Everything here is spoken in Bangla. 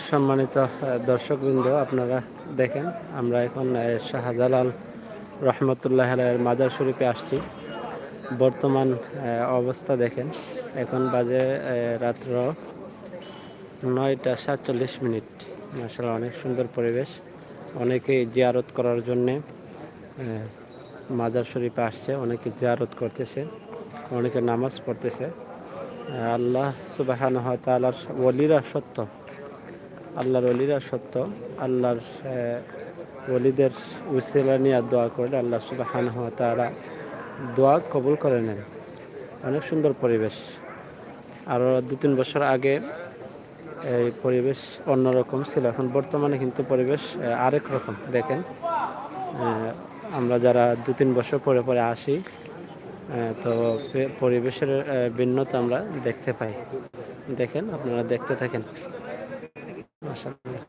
সম্মানিত দর্শকবৃন্দ, আপনারা দেখেন, আমরা এখন শাহজালাল রহমতুল্লাহ আলাইয়ের মাজার শরীফে আসছি। বর্তমান অবস্থা দেখেন, এখন বাজে রাত্র নয়টা সাতচল্লিশ মিনিট। আসলে অনেক সুন্দর পরিবেশ। অনেকেই জিয়ারত করার জন্যে মাজার শরীফে আসছে, অনেকে জিয়ারত করতেছে, অনেকে নামাজ পড়তেছে। আল্লাহ সুবাহান হয় তালার ওলিরা সত্য। আল্লাহর অলিরা সত্য। আল্লাহর অলিদের উসিলা নিয়ে দোয়া করলে আল্লাহ সুবাহ হান হওয়া তারা দোয়া কবুল করে নেন। অনেক সুন্দর পরিবেশ। আরও দু তিন বছর আগে এই পরিবেশ অন্যরকম ছিল। এখন বর্তমানে কিন্তু পরিবেশ আরেক রকম। দেখেন আমরা যারা দু তিন বছর পরে পরে আসি তো পরিবেশের ভিন্নতা আমরা দেখতে পাই। দেখেন, আপনারা দেখতে থাকেন। মাশাআল্লাহ।